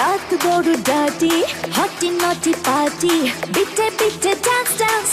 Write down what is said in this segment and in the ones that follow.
Rat go to dirty, hot naughty party, bitte bitte dance dance.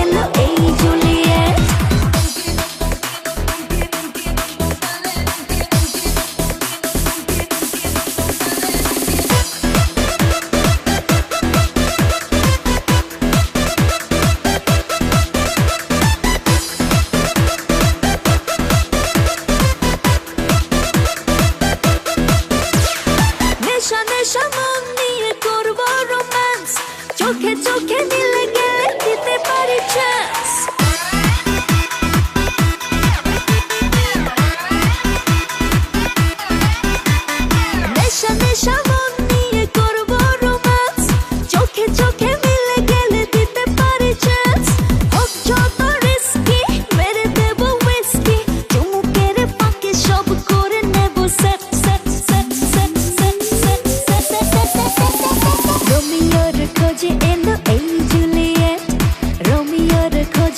চোখে চোখে